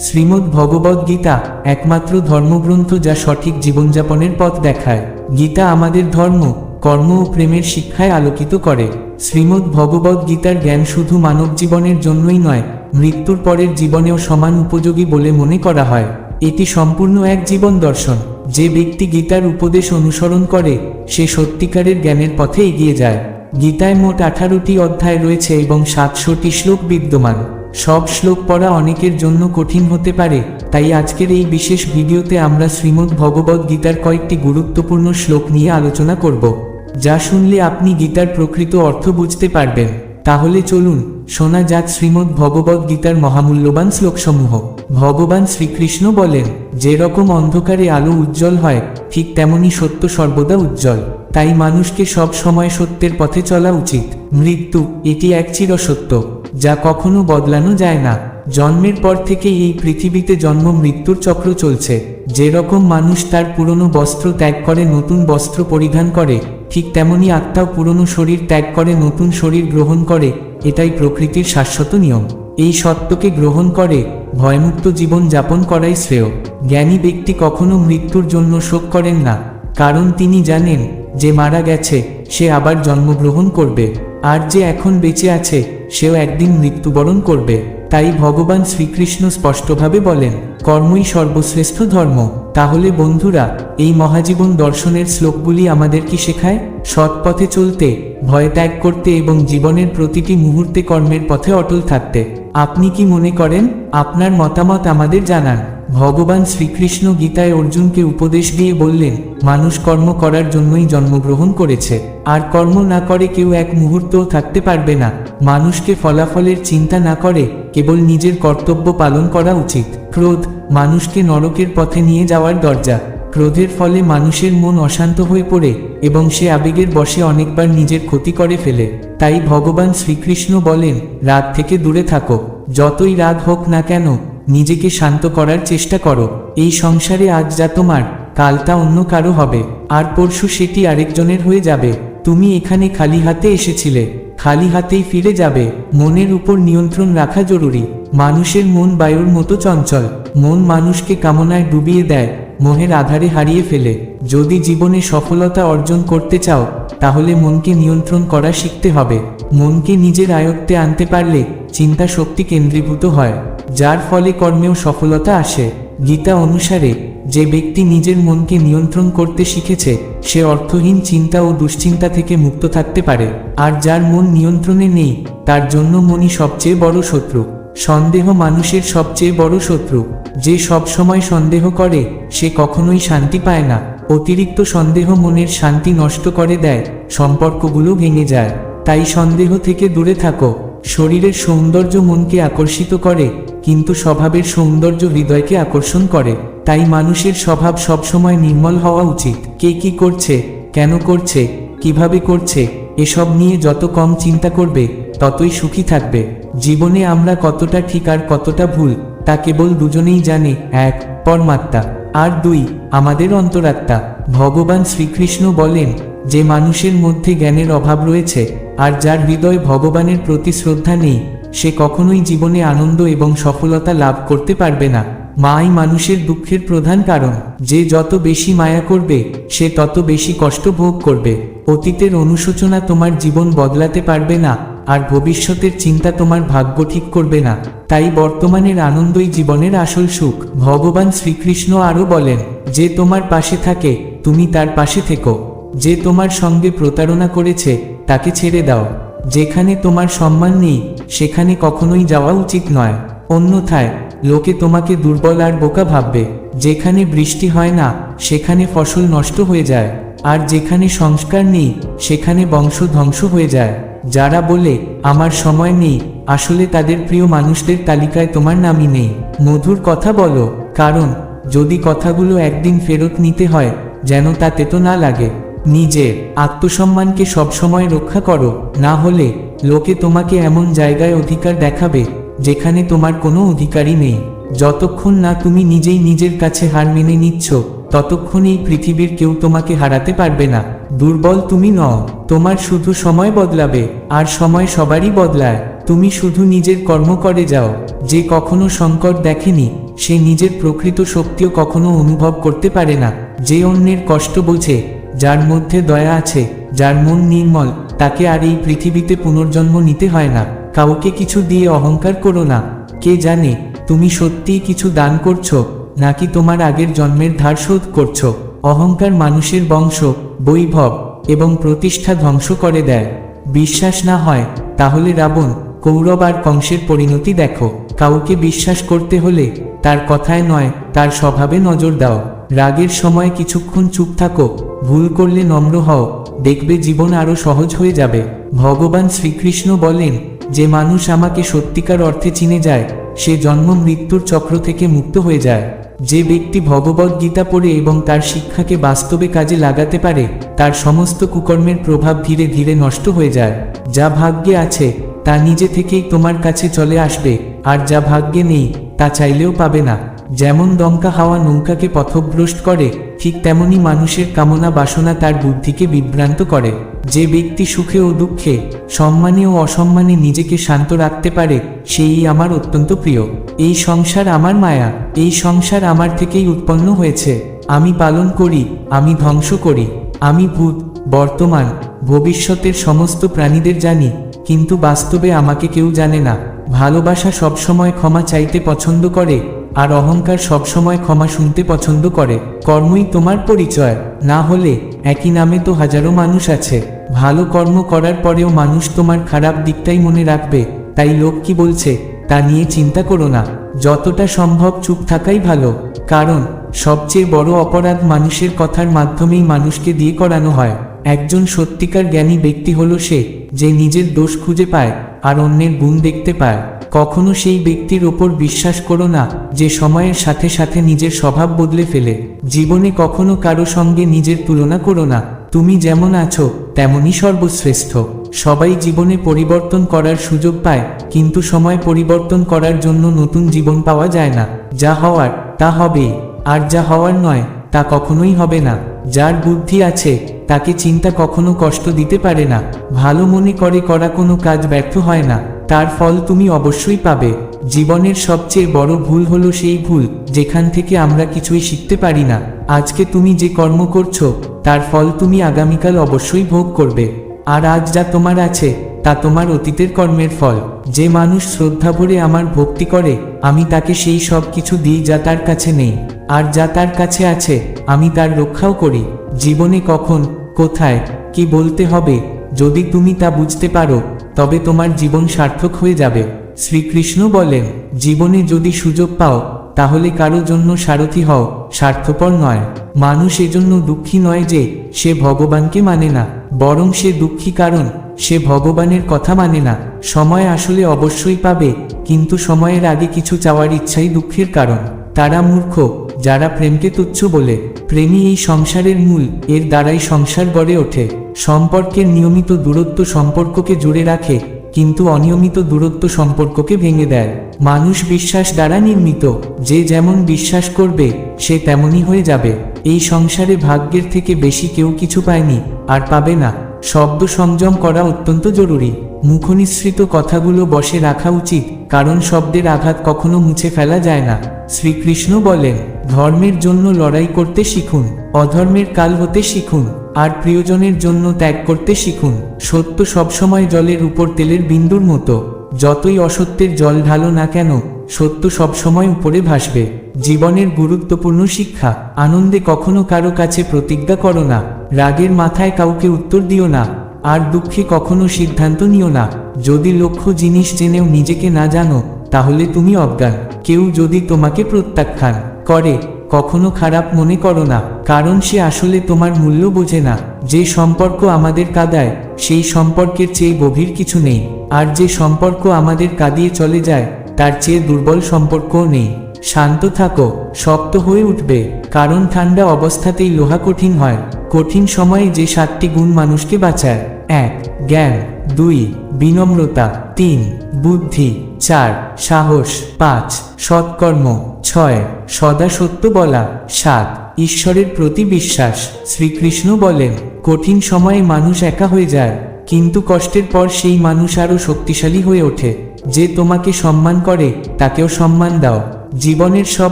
শ্রীমদ্ ভগবদ গীতা একমাত্র ধর্মগ্রন্থ যা সঠিক জীবনযাপনের পথ দেখায়। গীতা আমাদের ধর্ম, কর্ম ও প্রেমের শিক্ষায় আলোকিত করে। শ্রীমদ্ ভগবদ গীতার জ্ঞান শুধু মানব জীবনের জন্যই নয়, মৃত্যুর পরের জীবনেও সমান উপযোগী বলে মনে করা হয়। এটি সম্পূর্ণ এক জীবন দর্শন। যে ব্যক্তি গীতার উপদেশ অনুসরণ করে, সে সত্যিকারের জ্ঞানের পথে এগিয়ে যায়। গীতায় মোট আঠারোটি অধ্যায় রয়েছে এবং সাতশোটি শ্লোক বিদ্যমান। সব শ্লোক পড়া অনেকের জন্য কঠিন হতে পারে, তাই আজকের এই বিশেষ ভিডিওতে আমরা শ্রীমদ্ ভগবদ গীতার কয়েকটি গুরুত্বপূর্ণ শ্লোক নিয়ে আলোচনা করব, যা শুনলে আপনি গীতার প্রকৃত অর্থ বুঝতে পারবেন। তাহলে চলুন, শোনা যাক শ্রীমদ্ ভগবদ গীতার মহামূল্যবান শ্লোকসমূহ। ভগবান শ্রীকৃষ্ণ বলেন, যেরকম অন্ধকারে আলো উজ্জ্বল হয়, ঠিক তেমনি সত্য সর্বদা উজ্জ্বল। তাই মানুষকে সব সময় সত্যের পথে চলা উচিত। মৃত্যু, এটি এক চিরসত্য। যা কখনো বদলানো যায় না। জন্মের পর থেকে এই পৃথিবীতে জন্ম মৃত্যুর চক্র চলছে। যেরকম মানুষ তার পুরনো বস্ত্র ত্যাগ করে, নতুন বস্ত্র পরিধান করে, ঠিক তেমনি আত্মাও পুরনো শরীর ত্যাগ করে, নতুন শরীর গ্রহণ করে, এটাই প্রকৃতির শাশ্বত নিয়ম। এই সত্যকে গ্রহণ করে, ভয়মুক্ত জীবন যাপন করাই শ্রেয়। জ্ঞানী ব্যক্তি কখনো মৃত্যুর জন্য শোক করেন না। কারণ তিনি জানেন, যে মারা গেছে, সে আবার জন্মগ্রহণ করবে। আর যে এখন বেঁচে আছে সেও একদিন মৃত্যুবরণ করবে। তাই ভগবান শ্রীকৃষ্ণ স্পষ্টভাবে বলেন, কর্মই সর্বশ্রেষ্ঠ ধর্ম। তাহলে বন্ধুরা, এই মহাজীবন দর্শনের শ্লোকগুলি আমাদের কি শেখায়? সৎ পথে চলতে, ভয় ত্যাগ করতে এবং জীবনের প্রতিটি মুহূর্তে কর্মের পথে অটল থাকতে। আপনি কি মনে করেন? আপনার মতামত আমাদের জানান। ভগবান শ্রীকৃষ্ণ গীতায় অর্জুনকে উপদেশ দিয়ে বললেন, মানুষ কর্ম করার জন্যই জন্মগ্রহণ করেছে। আর কর্ম না করে কেউ এক মুহূর্তও থাকতে পারবে না। মানুষকে ফলাফলের চিন্তা না করে, কেবল নিজের কর্তব্য পালন করা উচিত। ক্রোধ, মানুষকে নরকের পথে নিয়ে যাওয়ার দরজা। ক্রোধের ফলে মানুষের মন অশান্ত হয়ে পড়ে, এবং সে আবেগের বশে অনেকবার নিজের ক্ষতি করে ফেলে। তাই ভগবান শ্রীকৃষ্ণ বলেন রাগ থেকে দূরে থাকো। যতই রাগ হোক না কেন নিজেকে শান্ত করার চেষ্টা করো। এই সংসারে আজ যা তোমার কালটা অন্য কারও হবে। আর পরশু সেটি আরেকজনের হয়ে যাবে। তুমি এখানে খালি হাতে এসেছিলে, খালি হাতেই ফিরে যাবে। মনের উপর নিয়ন্ত্রণ রাখা জরুরি। মানুষের মন বায়ুর মতো চঞ্চল। মন মানুষকে কামনায় ডুবিয়ে দেয়। মোহের আধারে হারিয়ে ফেলে। যদি জীবনে সফলতা অর্জন করতে চাও, তাহলে মনকে নিয়ন্ত্রণ করা শিখতে হবে। মনকে নিজের আয়ত্তে আনতে পারলে চিন্তা শক্তি কেন্দ্রীভূত হয়, যার ফলে কর্মেও সফলতা আসে। গীতা অনুসারে, যে ব্যক্তি নিজের মনকে নিয়ন্ত্রণ করতে শিখেছে, সে অর্থহীন চিন্তা ও দুশ্চিন্তা থেকে মুক্ত থাকতে পারে। আর যার মন নিয়ন্ত্রণে নেই, তার জন্য মনই সবচেয়ে বড় শত্রু। সন্দেহ মানুষের সবচেয়ে বড় শত্রু। যে সব সময় সন্দেহ করে, সে কখনোই শান্তি পায় না। অতিরিক্ত সন্দেহ মনের শান্তি নষ্ট করে দেয়, সম্পর্কগুলো ভেঙে যায়। তাই সন্দেহ থেকে দূরে থাকো। শরীরের সৌন্দর্য মনকে আকর্ষিত করে, কিন্তু স্বভাবের সৌন্দর্য হৃদয়কে আকর্ষণ করে। তাই মানুষের স্বভাব সবসময় নির্মল হওয়া উচিত। কে কি করছে, কেন করছে, কীভাবে করছে এসব নিয়ে যত কম চিন্তা করবে, ততই সুখী থাকবে। জীবনে আমরা কতটা ঠিক আর কতটা ভুল, তা কেবল দুজনেই জানে, এক, পরমাত্মা, আর দুই, আমাদের অন্তরাত্মা। ভগবান শ্রীকৃষ্ণ বলেন, যে মানুষের মধ্যে জ্ঞানের অভাব রয়েছে, আর যার হৃদয় ভগবানের প্রতি শ্রদ্ধা নেই, সে কখনোই জীবনে আনন্দ এবং সফলতা লাভ করতে পারবে না। মাই মানুষের দুঃখের প্রধান কারণ, যে যত বেশি মায়া করবে, সে তত বেশি কষ্ট ভোগ করবে। অতীতের অনুশোচনা তোমার জীবন বদলাতে পারবে না, আর ভবিষ্যতের চিন্তা তোমার ভাগ্য ঠিক করবে না। তাই বর্তমানের আনন্দই জীবনের আসল সুখ। ভগবান শ্রীকৃষ্ণ আরও বলেন, যে তোমার পাশে থাকে, তুমি তার পাশে থেকো। যে তোমার সঙ্গে প্রতারণা করেছে, তাকে ছেড়ে দাও। যেখানে তোমার সম্মান নেই, সেখানে কখনোই যাওয়া উচিত নয়। অন্যথায়, লোকে তোমাকে দুর্বল আর বোকা ভাববে। যেখানে বৃষ্টি হয় না, সেখানে ফসল নষ্ট হয়ে যায়। আর যেখানে সংস্কার নেই, সেখানে বংশ ধ্বংস হয়ে যায়। যারা বলে, আমার সময় নেই, আসলে তাদের প্রিয় মানুষদের তালিকায় তোমার নামই নেই। মধুর কথা বলো, কারণ যদি কথাগুলো একদিন ফেরত নিতে হয়, যেন তাতে তো না লাগে। নিজের আত্মসম্মানকে সবসময় রক্ষা করো, না হলে লোকে তোমাকে এমন জায়গায় অধিকার দেখাবে, যেখানে তোমার কোনো অধিকারই নেই। যতক্ষণ না তুমি নিজেই নিজের কাছে হার মেনে নিচ্ছ ততক্ষণ এই পৃথিবীর কেউ তোমাকে হারাতে পারবে না। দুর্বল তুমি নও, তোমার শুধু সময় বদলাবে, আর সময় সবারই বদলায়। তুমি শুধু নিজের কর্ম করে যাও, যে কখনো সংকট দেখেনি, সে নিজের প্রকৃত শক্তিও কখনো অনুভব করতে পারে না। যে অন্যের কষ্ট বোঝে, যার মধ্যে দয়া আছে, যার মন নির্মল, তাকে আর এই পৃথিবীতে পুনর্জন্ম নিতে হয় না। কাউকে কিছু দিয়ে অহংকার করো না। কে জানে, তুমি সত্যিই কিছু দান করছ? নাকি তোমার আগের জন্মের ধার শোধ করছ? অহংকার মানুষের বংশ, বৈভব এবং প্রতিষ্ঠা ধ্বংস করে দেয়। বিশ্বাস না হয়, তাহলে রাবণ, কৌরব আর কংসের পরিণতি দেখো। কাউকে বিশ্বাস করতে হলে তার কথায় নয়, তার স্বভাবে নজর দাও। রাগের সময় কিছুক্ষণ চুপ থাকো, ভুল করলে নম্র হও, দেখবে জীবন আরও সহজ হয়ে যাবে। ভগবান শ্রীকৃষ্ণ বলেন, যে মানুষ আমাকে সত্যিকার অর্থে চিনে যায়, সে জন্ম মৃত্যুর চক্র থেকে মুক্ত হয়ে যায়। যে ব্যক্তি ভগবদ গীতা পড়ে এবং তার শিক্ষাকে বাস্তবে কাজে লাগাতে পারে, তার সমস্ত কুকর্মের প্রভাব ধীরে ধীরে নষ্ট হয়ে যায়। যা ভাগ্যে আছে, তা নিজে থেকেই তোমার কাছে চলে আসবে, আর যা ভাগ্যে নেই, তা চাইলেও পাবে না। যেমন দমকা হাওয়া নৌকাকে পথভ্রষ্ট করে ঠিক তেমনি মানুষের কামনা বাসনা তার বুদ্ধিকে বিভ্রান্ত করে। যে ব্যক্তি সুখে ও দুঃখে, সম্মানে ও অসম্মানে নিজেকে শান্ত রাখতে পারে, সেই আমার অত্যন্ত প্রিয়। এই সংসার আমার মায়া, এই সংসার আমার থেকেই উৎপন্ন হয়েছে। আমি পালন করি, আমি ধ্বংস করি। আমি ভূত, বর্তমান, ভবিষ্যতের সমস্ত প্রাণীদের জানি, কিন্তু বাস্তবে আমাকে কেউ জানে না। ভালোবাসা সবসময় ক্ষমা চাইতে পছন্দ করে আর অহংকার সবসময় ক্ষমা শুনতে পছন্দ করে। কর্মই তোমার পরিচয়। না হলে একই নামে তো হাজারো মানুষ আছে। ভালো কর্ম করার পরেও মানুষ তোমার খারাপ দিকটাই মনে রাখবে। তাই লোক কি বলছে, তা নিয়ে চিন্তা করো না। যতটা সম্ভব চুপ থাকাই ভালো। কারণ, সবচেয়ে বড় অপরাধ মানুষের কথার মাধ্যমেই মানুষকে দিয়ে করানো হয়। একজন সত্যিকার জ্ঞানী ব্যক্তি হলো সে, যে নিজের দোষ খুঁজে পায়, আর অন্যের গুণ দেখতে পায়। কখনো সেই ব্যক্তির ওপর বিশ্বাস করো না, যে সময়ের সাথে সাথে নিজের স্বভাব বদলে ফেলে। জীবনে কখনো কারও সঙ্গে নিজের তুলনা করো না। তুমি যেমন আছো, তেমনই সর্বশ্রেষ্ঠ। সবাই জীবনে পরিবর্তন করার সুযোগ পায়, কিন্তু সময় পরিবর্তন করার জন্য নতুন জীবন পাওয়া যায় না। যা হওয়ার, তা হবে। আর যা হওয়ার নয়, তা কখনোই হবে না। যার বুদ্ধি আছে, তাকে চিন্তা কখনো কষ্ট দিতে পারে না। ভালো মনে করে করা কোনো কাজ ব্যর্থ হয় না। তার ফল তুমি অবশ্যই পাবে। জীবনের সবচেয়ে বড় ভুল হলো সেই ভুল, যেখান থেকে আমরা কিছুই শিখতে পারি না। আজকে তুমি যে কর্ম করছ, তার ফল তুমি আগামীকাল অবশ্যই ভোগ করবে। আর আজ যা তোমার আছে, তা তোমার অতীতের কর্মের ফল। যে মানুষ শ্রদ্ধা ভরে আমার ভক্তি করে, আমি তাকে সেই সব কিছু দিই যা তার কাছে নেই। আর যা তার কাছে আছে, আমি তার রক্ষাও করি। জীবনে কখন, কোথায়, কি বলতে হবে, যদি তুমি তা বুঝতে পারো তবে তোমার জীবন সার্থক হয়ে যাবে। শ্রীকৃষ্ণ বলেন, জীবনে যদি সুযোগ পাও, তাহলে কারও জন্য সারথি হও, স্বার্থপর নয়। মানুষ এজন্য দুঃখী নয় যে, সে ভগবানকে মানে না, বরং সে দুঃখী কারণ, সে ভগবানের কথা মানে না। সময় আসলে অবশ্যই পাবে, কিন্তু সময়ের আগে কিছু চাওয়ার ইচ্ছাই দুঃখের কারণ। তারা মূর্খ, যারা প্রেমকে তুচ্ছ বলে প্রেমী এই সংসারের মূল, এর দ্বারাই সংসার গড়ে ওঠে। সম্পর্কের নিয়মিত দূরত্ব সম্পর্ককে জুড়ে রাখে, কিন্তু অনিয়মিত দূরত্ব সম্পর্ককে ভেঙে দেয়। মানুষ বিশ্বাস দ্বারা নির্মিত, যে যেমন বিশ্বাস করবে, সে তেমনই হয়ে যাবে। এই সংসারে ভাগ্যের থেকে বেশি কেউ কিছু পায়নি, আর পাবে না। শব্দ সংযম করা অত্যন্ত জরুরি। মুখনিসৃত কথাগুলো বসে রাখা উচিত, কারণ শব্দের আঘাত কখনো মুছে ফেলা যায় না। শ্রীকৃষ্ণ বলেন, ধর্মের জন্য লড়াই করতে শিখুন, অধর্মের কাল হতে শিখুন। আর প্রিয়জনের জন্য ত্যাগ করতে শিখুন। সত্য সবসময় জলের উপর তেলের বিন্দুর মতো। যতই অসত্যের জল ঢালো না কেন, সত্য সবসময় উপরে ভাসবে। জীবনের গুরুত্বপূর্ণ শিক্ষা, আনন্দে কখনো কারও কাছে প্রতিজ্ঞা করো না। রাগের মাথায় কাউকে উত্তর দিও না। আর দুঃখে কখনো সিদ্ধান্ত নিও না। যদি লক্ষ্য জিনিস জেনেও নিজেকে না জানো, তাহলে তুমি অজ্ঞান। কেউ যদি তোমাকে প্রত্যাখ্যান করে কখনো খারাপ মনে করো না, কারণ সে আসলে তোমার মূল্য বোঝে না। যে সম্পর্ক আমাদের কাদায়, সেই সম্পর্কের চেয়ে গভীর কিছু নেই। আর যে সম্পর্ক আমাদের কাঁদিয়ে চলে যায়, তার চেয়ে দুর্বল সম্পর্কও নেই। শান্ত থাকো, শক্ত হয়ে উঠবে, কারণ ঠান্ডা অবস্থাতেই লোহা কঠিন হয়। কঠিন সময়ে যে সাতটি গুণ মানুষকে বাঁচায়, এক, জ্ঞান, দুই, বিনম্রতা, তিন, বুদ্ধি। চার, সাহস, পাঁচ, সৎকর্ম, ছয়, সদা সত্য বলা, সাত, ঈশ্বরের প্রতি বিশ্বাস। শ্রীকৃষ্ণ বলেন, কঠিন সময়ে মানুষ একা হয়ে যায়, কিন্তু কষ্টের পর সেই মানুষ আরও শক্তিশালী হয়ে ওঠে। যে তোমাকে সম্মান করে, তাকেও সম্মান দাও। জীবনের সব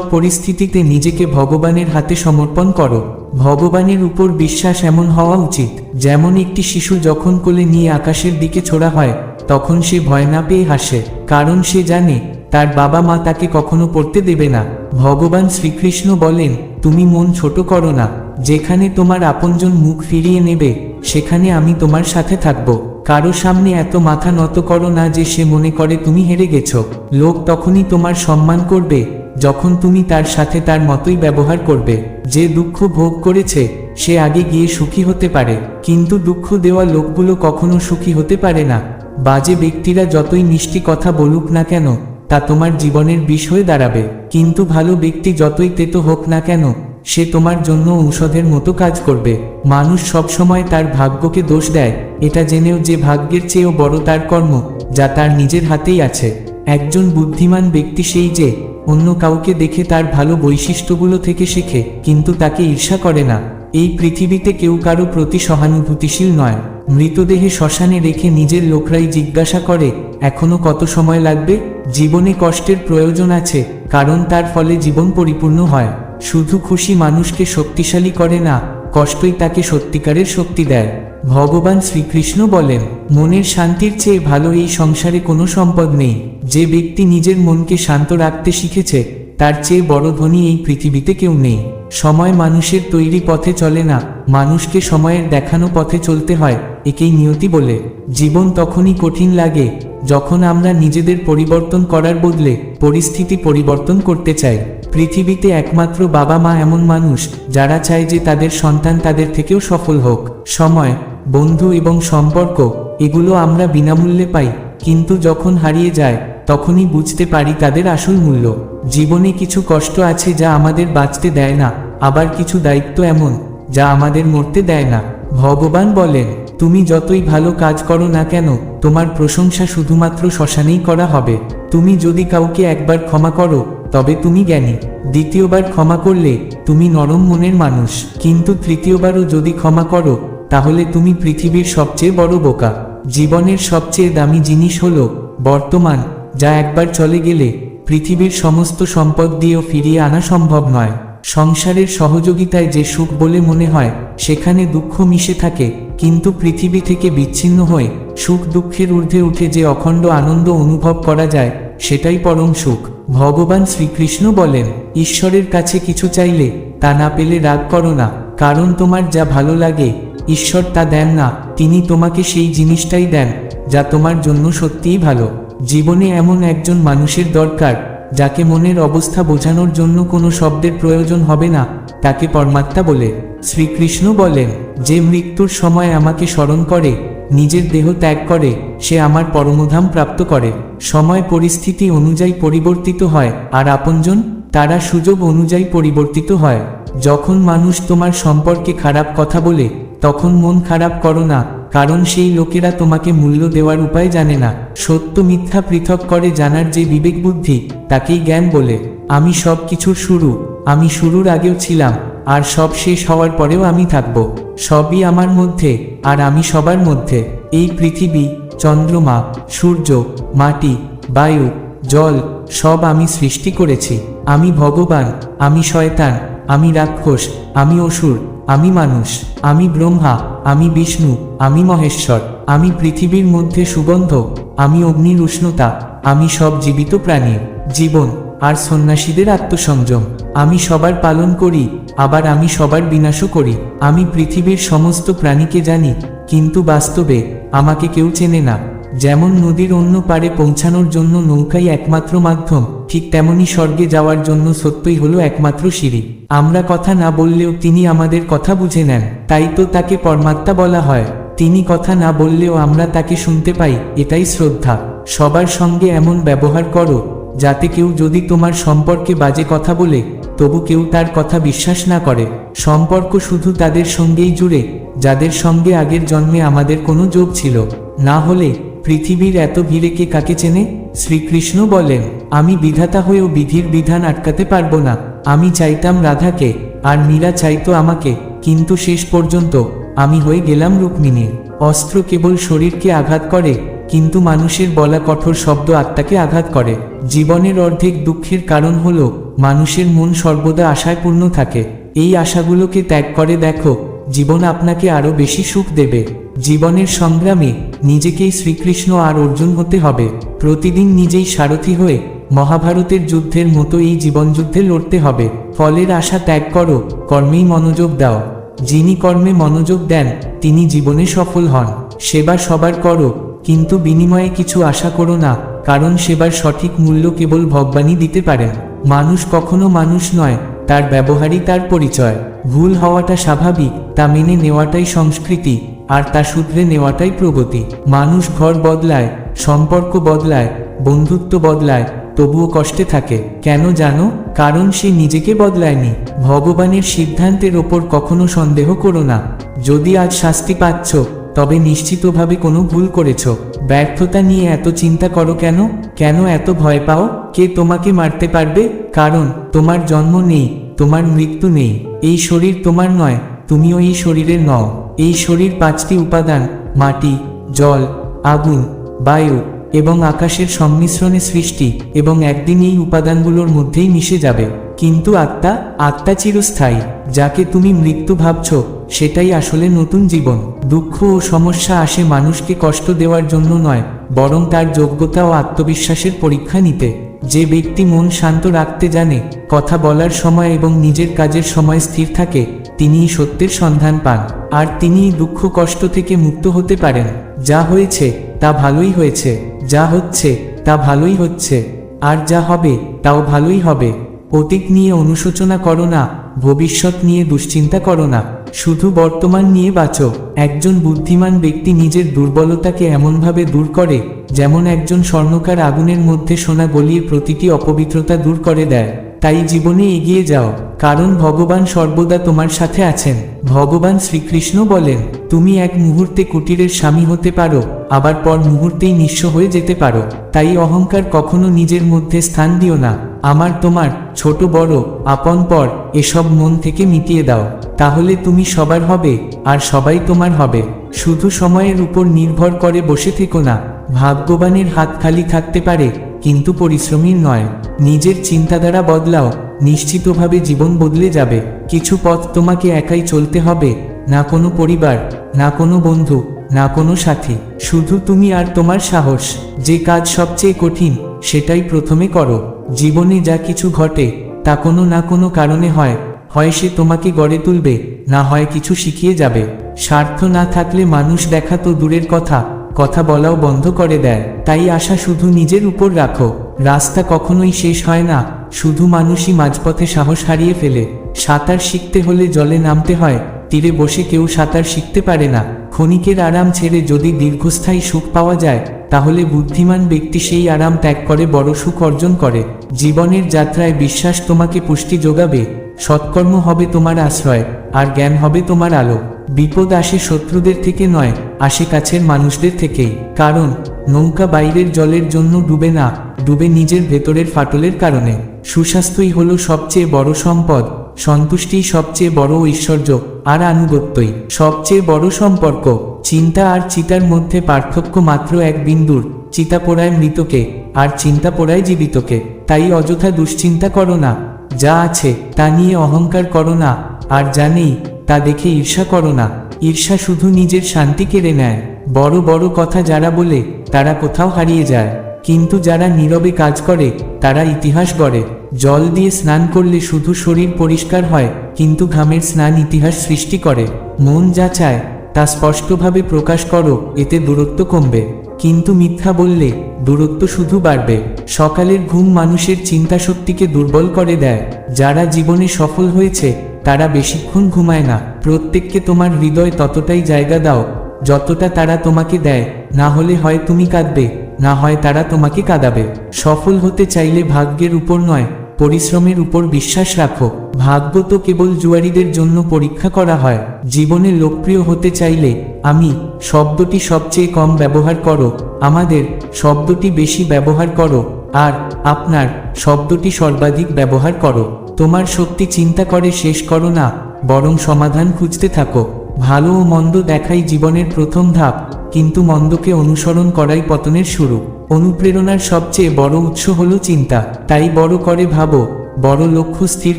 পরিস্থিতিতে নিজেকে ভগবানের হাতে সমর্পণ করো। ভগবানের উপর বিশ্বাস এমন হওয়া উচিত, যেমন একটি শিশু যখন কোলে নিয়ে আকাশের দিকে ছোড়া হয়, তখন সে ভয় না পেয়ে হাসে, কারণ সে জানে, তার বাবা মা তাকে কখনো পড়তে দেবে না। ভগবান শ্রীকৃষ্ণ বলেন, তুমি মন ছোট করো না। যেখানে তোমার আপনজন মুখ ফিরিয়ে নেবে, সেখানে আমি তোমার সাথে থাকব। কারও সামনে এত মাথা নত করো না যে সে মনে করে তুমি হেরে গেছো। লোক তখনই তোমার সম্মান করবে, যখন তুমি তার সাথে তার মতোই ব্যবহার করবে। যে দুঃখ ভোগ করেছে, সে আগে গিয়ে সুখী হতে পারে। কিন্তু দুঃখ দেওয়া লোকগুলো কখনো সুখী হতে পারে না। বাজে ব্যক্তিরা যতই মিষ্টি কথা বলুক না কেন, তা তোমার জীবনের বিষ হয়ে দাঁড়াবে। কিন্তু ভালো ব্যক্তি যতই তেতো হোক না কেন সে তোমার জন্য ঔষধের মতো কাজ করবে। মানুষ সবসময় তার ভাগ্যকে দোষ দেয়। এটা জেনেও যে ভাগ্যের চেয়েও বড় তার কর্ম, যা তার নিজের হাতেই আছে। একজন বুদ্ধিমান ব্যক্তি সেই যে, অন্য কাউকে দেখে তার ভালো বৈশিষ্ট্যগুলো থেকে শেখে, কিন্তু তাকে ঈর্ষা করে না। এই পৃথিবীতে কেউ কারও প্রতি সহানুভূতিশীল নয়। মৃতদেহে শ্মশানে রেখে নিজের লোকরাই জিজ্ঞাসা করে, এখনও কত সময় লাগবে? জীবনে কষ্টের প্রয়োজন আছে, কারণ তার ফলে জীবন পরিপূর্ণ হয়। শুধু খুশি মানুষকে শক্তিশালী করে না, কষ্টই তাকে সত্যিকারের শক্তি দেয়। ভগবান শ্রীকৃষ্ণ বলেন, মনের শান্তির চেয়ে ভালো এই সংসারে কোনো সম্পদ নেই। যে ব্যক্তি নিজের মনকে শান্ত রাখতে শিখেছে, তার চেয়ে বড় ধনী এই পৃথিবীতে কেউ নেই। সময় মানুষের তৈরি পথে চলে না, মানুষকে সময়ের দেখানো পথে চলতে হয়। একেই নিয়তি বলে, জীবন তখনই কঠিন লাগে যখন আমরা নিজেদের পরিবর্তন করার বদলে পরিস্থিতি পরিবর্তন করতে চাই। পৃথিবীতে একমাত্র বাবা মা এমন মানুষ যারা চায় যে তাদের সন্তান তাদের থেকেও সফল হোক। সময়, বন্ধু এবং সম্পর্ক, এগুলো আমরা বিনামূল্যে পাই, কিন্তু যখন হারিয়ে যায়, তখনই বুঝতে পারি তাদের আসল মূল্য। জীবনে কিছু কষ্ট আছে যা আমাদের বাঁচতে দেয় না, আবার কিছু দায়িত্ব এমন যা আমাদের মরতে দেয় না। ভগবান বলেন তুমি যতই ভালো কাজ করো না কেন, তোমার প্রশংসা শুধুমাত্র শ্মশানেই করা হবে। তুমি যদি কাউকে একবার ক্ষমা করো, তবে তুমি জ্ঞানী। দ্বিতীয়বার ক্ষমা করলে, তুমি নরম মনের মানুষ। কিন্তু তৃতীয়বারও যদি ক্ষমা করো, তাহলে তুমি পৃথিবীর সবচেয়ে বড় বোকা। জীবনের সবচেয়ে দামি জিনিস হলো, বর্তমান, যা একবার চলে গেলে, পৃথিবীর সমস্ত সম্পদ দিয়েও ফিরিয়ে আনা সম্ভব নয়। সংসারের সহযোগিতায় যে সুখ বলে মনে হয়, সেখানে দুঃখ মিশে থাকে, কিন্তু পৃথিবী থেকে বিচ্ছিন্ন হয়ে, সুখ দুঃখের ঊর্ধ্বে উঠে যে অখণ্ড আনন্দ অনুভব করা যায়, সেটাই পরম সুখ। ভগবান শ্রীকৃষ্ণ বলেন, ঈশ্বরের কাছে কিছু চাইলে, তা না পেলে রাগ করো না, কারণ তোমার যা ভালো লাগে, ঈশ্বর তা দেন না, তিনি তোমাকে সেই জিনিসটাই দেন, যা তোমার জন্য সত্যিই ভালো। জীবনে এমন একজন মানুষের দরকার যাকে মনের অবস্থা বোঝানোর জন্য কোনো শব্দের প্রয়োজন হবে না, তাকে পরমাত্মা বলে। শ্রীকৃষ্ণ বলেন, যে মৃত্যুর সময় আমাকে স্মরণ করে, নিজের দেহ ত্যাগ করে, সে আমার পরমধাম প্রাপ্ত করে। সময় পরিস্থিতি অনুযায়ী পরিবর্তিত হয়, আর আপনজন তারা সুযোগ অনুযায়ী পরিবর্তিত হয়। যখন মানুষ তোমার সম্পর্কে খারাপ কথা বলে, তখন মন খারাপ করো না কারণ সেই লোকেরা তোমাকে মূল্য দেওয়ার উপায় জানে না। সত্য মিথ্যা পৃথক করে জানার যে বিবেক বুদ্ধি, তাকেই জ্ঞান বলে। আমি সব কিছুর শুরু, আমি শুরুর আগেও ছিলাম, আর সব শেষ হওয়ার পরেও আমি থাকব। সবই আমার মধ্যে, আর আমি সবার মধ্যে। এই পৃথিবী, চন্দ্রমা, সূর্য, মাটি, বায়ু, জল, সব আমি সৃষ্টি করেছি। আমি ভগবান, আমি শয়তান আমি রাক্ষস, আমি অসুর, আমি মানুষ, আমি ব্রহ্মা, আমি বিষ্ণু, আমি মহেশ্বর, আমি পৃথিবীর মধ্যে সুগন্ধ, আমি অগ্নির উষ্ণতা, আমি সব জীবিত প্রাণীর জীবন, আর সন্ন্যাসীদের আত্মসংযম। আমি সবার পালন করি, আবার আমি সবার বিনাশও করি। আমি পৃথিবীর সমস্ত প্রাণীকে জানি, কিন্তু বাস্তবে আমাকে কেউ চেনে না। যেমন নদীর অন্য পারে পৌঁছানোর জন্য নৌকাই একমাত্র মাধ্যম, ঠিক তেমনি স্বর্গে যাওয়ার জন্য সত্যই হলো একমাত্র সিঁড়ি। আমরা কথা না বললেও তিনি আমাদের কথা বুঝে নেন, তাই তো তাকে পরমাত্মা বলা হয়। তিনি কথা না বললেও আমরা তাকে শুনতে পাই, এটাই শ্রদ্ধা। সবার সঙ্গে এমন ব্যবহার করো, যাতে কেউ যদি তোমার সম্পর্কে বাজে কথা বলে, তবু কেউ তার কথা বিশ্বাস না করে। সম্পর্ক শুধু তাদের সঙ্গেই জুড়ে, যাদের সঙ্গে আগের জন্মে আমাদের কোনো যোগ ছিল। না হলে পৃথিবীর এত ভিড়ে কে কাকে চেনে? শ্রীকৃষ্ণ বলেন, আমি বিধাতা হয়েও বিধির বিধান আটকাতে পারব না। আমি চাইতাম রাধাকে, আর মীরা চাইতো আমাকে। কিন্তু শেষ পর্যন্ত আমি হয়ে গেলাম রুক্মিণীর অস্ত্র কেবল শরীরকে আঘাত করে, কিন্তু মানুষের বলা কঠোর শব্দ আত্মাকে আঘাত করে। জীবনের অর্ধেক দুঃখের কারণ হল, মানুষের মন সর্বদা আশায় পূর্ণ থাকে। এই আশাগুলোকে ত্যাগ করে দেখো, জীবন আপনাকে আরও বেশি সুখ দেবে। জীবনের সংগ্রামে নিজেকেই শ্রীকৃষ্ণ আর অর্জুন হতে হবে। প্রতিদিন নিজেই সারথি হয়ে মহাভারতের যুদ্ধের মতো এই জীবনযুদ্ধে লড়তে হবে। ফলের আশা ত্যাগ করো, কর্মেই মনোযোগ দাও। যিনি কর্মে মনোযোগ দেন, তিনি জীবনে সফল হন। সেবা সবার করো, কিন্তু বিনিময়ে কিছু আশা করো না, কারণ সেবার সঠিক মূল্য কেবল ভগবানই দিতে পারেন। মানুষ কখনো মানুষ নয়, তার ব্যবহারই তার পরিচয়। ভুল হওয়াটা স্বাভাবিক, তা মেনে নেওয়াটাই সংস্কৃতি। আর তা শুধরে নেওয়াটাই প্রগতি। মানুষ ঘর বদলায়, সম্পর্ক বদলায়, বন্ধুত্ব বদলায়, তবুও কষ্টে থাকে। কেন জানো? কারণ সে নিজেকে বদলায়নি। ভগবানের সিদ্ধান্তের ওপর কখনো সন্দেহ করো না। যদি আজ শাস্তি পাচ্ছ, তবে নিশ্চিতভাবে কোনো ভুল করেছ। ব্যর্থতা নিয়ে এত চিন্তা করো কেন? কেন এত ভয় পাও? কে তোমাকে মারতে পারবে? কারণ তোমার জন্ম নেই, তোমার মৃত্যু নেই। এই শরীর তোমার নয়, তুমিও এই শরীরের নও। এই শরীর পাঁচটি উপাদান, মাটি, জল, আগুন, বায়ু এবং আকাশের সংমিশ্রণে সৃষ্টি এবং একদিন এই উপাদানগুলোর মধ্যেই মিশে যাবে। কিন্তু আত্মা আত্মা চিরস্থায়ী, যাকে তুমি মৃত্যু ভাবছ, সেটাই আসলে নতুন জীবন। দুঃখ ও সমস্যা আসে মানুষকে কষ্ট দেওয়ার জন্য নয়, বরং তার যোগ্যতা ও আত্মবিশ্বাসের পরীক্ষা নিতে। যে ব্যক্তি মন শান্ত রাখতে জানে, কথা বলার সময় এবং নিজের কাজের সময় স্থির থাকে তিনিই সত্যের সন্ধান পান, আর তিনিই দুঃখ কষ্ট থেকে মুক্ত হতে পারেন। যা হয়েছে, তা ভালোই হয়েছে, যা হচ্ছে, তা ভালোই হচ্ছে, আর যা হবে, তাও ভালোই হবে। অতীত নিয়ে অনুশোচনা করো না, ভবিষ্যৎ নিয়ে দুশ্চিন্তা করো না। শুধু বর্তমান নিয়ে বাঁচো। একজন বুদ্ধিমান ব্যক্তি নিজের দুর্বলতাকে এমনভাবে দূর করে, যেমন একজন স্বর্ণকার আগুনের মধ্যে সোনা গলিয়ে প্রতিটি অপবিত্রতা দূর করে দেয়। তাই জীবনে এগিয়ে যাও, কারণ ভগবান সর্বদা তোমার সাথে আছেন। ভগবান শ্রীকৃষ্ণ বলেন, তুমি এক মুহূর্তে কুটিরের স্বামী হতে পারো, আবার পর মুহূর্তেই নিঃস্ব হয়ে যেতে পারো। তাই অহংকার কখনো নিজের মধ্যে স্থান দিও না। আমার, তোমার, ছোট, বড়, আপন, পর, এসব মন থেকে মিটিয়ে দাও। তাহলে তুমি সবার হবে, আর সবাই তোমার হবে। শুধু সময়ের উপর নির্ভর করে বসে থেকো না। ভাগ্যবানের হাত খালি থাকতে পারে, কিন্তু পরিশ্রমীর নয়। নিজের চিন্তাধারা বদলাও, নিশ্চিতভাবে জীবন বদলে যাবে। কিছু পথ তোমাকে একাই চলতে হবে, না কোনো পরিবার, না কোনো বন্ধু, না কোনো সাথী। শুধু তুমি আর তোমার সাহস, যে কাজ সবচেয়ে কঠিন, সেটাই প্রথমে করো। জীবনে যা কিছু ঘটে, তা কোনো না কোনো কারণে হয়। হয় সে তোমাকে গড়ে তুলবে, না হয় কিছু শিখিয়ে যাবে। স্বার্থ না থাকলে মানুষ দেখা তো দূরের কথা কথা বলাও বন্ধ করে দেয়। তাই আশা শুধু নিজের উপর রাখো। রাস্তা কখনোই শেষ হয় না, শুধু মানুষই মাঝপথে সাহস হারিয়ে ফেলে। সাঁতার শিখতে হলে জলে নামতে হয়, তীরে বসে কেউ সাঁতার শিখতে পারে না। ক্ষণিকের আরাম ছেড়ে যদি দীর্ঘস্থায়ী সুখ পাওয়া যায়, তাহলে বুদ্ধিমান ব্যক্তি সেই আরাম ত্যাগ করে, বড় সুখ অর্জন করে। জীবনের যাত্রায় বিশ্বাস তোমাকে পুষ্টি যোগাবে। সৎকর্ম হবে তোমার আশ্রয়, আর জ্ঞান হবে তোমার আলো। বিপদ আসে শত্রুদের থেকে নয়, আসে কাছের মানুষদের থেকেই। কারণ, নৌকা বাইরের জলের জন্য ডুবে না, ডুবে নিজের ভেতরের ফাটলের কারণে। সুস্বাস্থ্যই হলো সবচেয়ে বড় সম্পদ, সন্তুষ্টিই সবচেয়ে বড় ঐশ্বর্য, আর আনুগত্যই সবচেয়ে বড় সম্পর্ক। চিন্তা আর চিতার মধ্যে পার্থক্য মাত্র এক বিন্দুর চিতা পোড়ায় মৃতকে, আর চিন্তা পোড়ায় জীবিতকে। তাই অযথা দুশ্চিন্তা করো না। যা আছে তা নিয়ে অহংকার করো না, আর যা নেই তা দেখে ঈর্ষা করো না। ঈর্ষা শুধু নিজের শান্তি কেড়ে নেয়। বড় বড় কথা যারা বলে, তারা কোথাও হারিয়ে যায়। কিন্তু যারা নীরবে কাজ করে, তারা ইতিহাস গড়ে। জল দিয়ে স্নান করলে শুধু শরীর পরিষ্কার হয়, কিন্তু ঘামের স্নান ইতিহাস সৃষ্টি করে। মন যা চায়, তা স্পষ্টভাবে প্রকাশ করো, এতে দূরত্ব কমবে। কিন্তু মিথ্যা বললে দূরত্ব শুধু বাড়বে। সকালের ঘুম মানুষের চিন্তা শক্তিকে দুর্বল করে দেয়। যারা জীবনে সফল হয়েছে, তারা বেশিক্ষণ ঘুমায় না। প্রত্যেককে তোমার হৃদয় ততটাই জায়গা দাও, যতটা তারা তোমাকে দেয়। না হলে হয় তুমি কাঁদবে, না হয় তারা তোমাকে কাঁদাবে। সফল হতে চাইলে ভাগ্যের উপর নয় পরিশ্রমের উপর বিশ্বাস রাখো। ভাগ্য তো কেবল জুয়ারিদের জন্য পরীক্ষা করা হয়। জীবনে লোকপ্রিয় হতে চাইলে, আমি, শব্দটি সবচেয়ে কম ব্যবহার করো। আমাদের, শব্দটি বেশি ব্যবহার করো। আর, আপনার, শব্দটি সর্বাধিক ব্যবহার করো। তোমার শক্তি চিন্তা করে শেষ করো না, বরং সমাধান খুঁজতে থাকো। ভালো ও মন্দ দেখাই জীবনের প্রথম ধাপ, কিন্তু মন্দকে অনুসরণ করাই পতনের শুরু। অনুপ্রেরণার সবচেয়ে বড় উৎস হল চিন্তা। তাই বড় করে ভাবো, বড় লক্ষ্য স্থির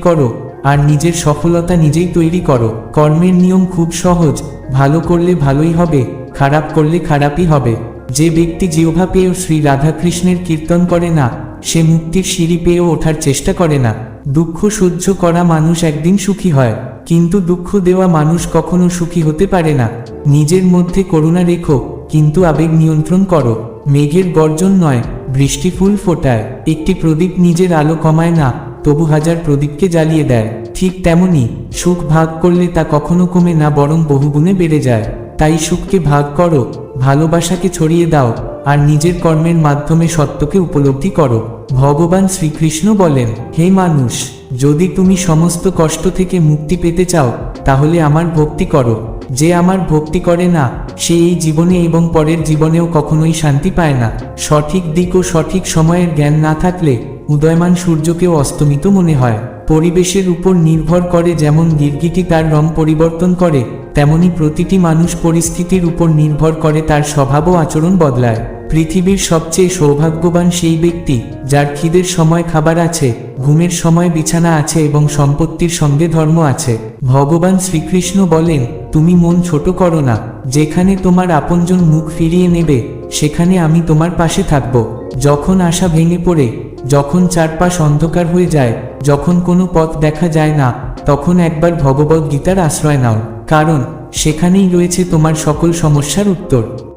করো, আর নিজের সফলতা নিজেই তৈরি করো। কর্মের নিয়ম খুব সহজ, ভালো করলে ভালোই হবে, খারাপ করলে খারাপই হবে। যে ব্যক্তি জিহ্বা পেয়েও শ্রী রাধাকৃষ্ণের কীর্তন করে না, সে মুক্তির সিঁড়ি পেয়েও ওঠার চেষ্টা করে না। দুঃখ সহ্য করা মানুষ একদিন সুখী হয়, কিন্তু দুঃখ দেওয়া মানুষ কখনো সুখী হতে পারে না। নিজের মধ্যে করুণা রেখো, কিন্তু আবেগ নিয়ন্ত্রণ করো। মেঘের গর্জন নয়, বৃষ্টি ফুল ফোটায়। একটি প্রদীপ নিজের আলো কমায় না, তবু হাজার প্রদীপকে জ্বালিয়ে দেয়। ঠিক তেমনি, সুখ ভাগ করলে তা কখনো কমে না, বরং বহুগুণে বেড়ে যায়। তাই সুখকে ভাগ করো ভালোবাসাকে ছড়িয়ে দাও আর নিজের কর্মের মাধ্যমে সত্যকে উপলব্ধি করো। ভগবান শ্রীকৃষ্ণ বলেন, হে মানুষ, যদি তুমি সমস্ত কষ্ট থেকে মুক্তি পেতে চাও, তাহলে আমার ভক্তি করো। যে আমার ভক্তি করে না, সে এই জীবনে এবং পরের জীবনেও কখনোই শান্তি পায় না। সঠিক দিক ও সঠিক সময়ের জ্ঞান না থাকলে উদয়মান সূর্যকেও অস্তমিত মনে হয়। পরিবেশের উপর নির্ভর করে যেমন গিরগিটি তার রং পরিবর্তন করে তেমনি প্রতিটি মানুষ পরিস্থিতির উপর নির্ভর করে তার স্বভাব ও আচরণ বদলায়। পৃথিবীর সবচেয়ে সৌভাগ্যবান সেই ব্যক্তি, যার খিদের সময় খাবার আছে, ঘুমের সময় বিছানা আছে এবং সম্পত্তির সঙ্গে ধর্ম আছে। ভগবান শ্রীকৃষ্ণ বলেন, তুমি মন ছোট করো না। যেখানে তোমার আপনজন মুখ ফিরিয়ে নেবে, সেখানে আমি তোমার পাশে থাকব। যখন আশা ভেঙে পড়ে, যখন চারপাশ অন্ধকার হয়ে যায়, যখন কোনো পথ দেখা যায় না, তখন একবার ভগবত গীতার আশ্রয় নাও। কারণ সেখানেই রয়েছে তোমার সকল সমস্যার উত্তর।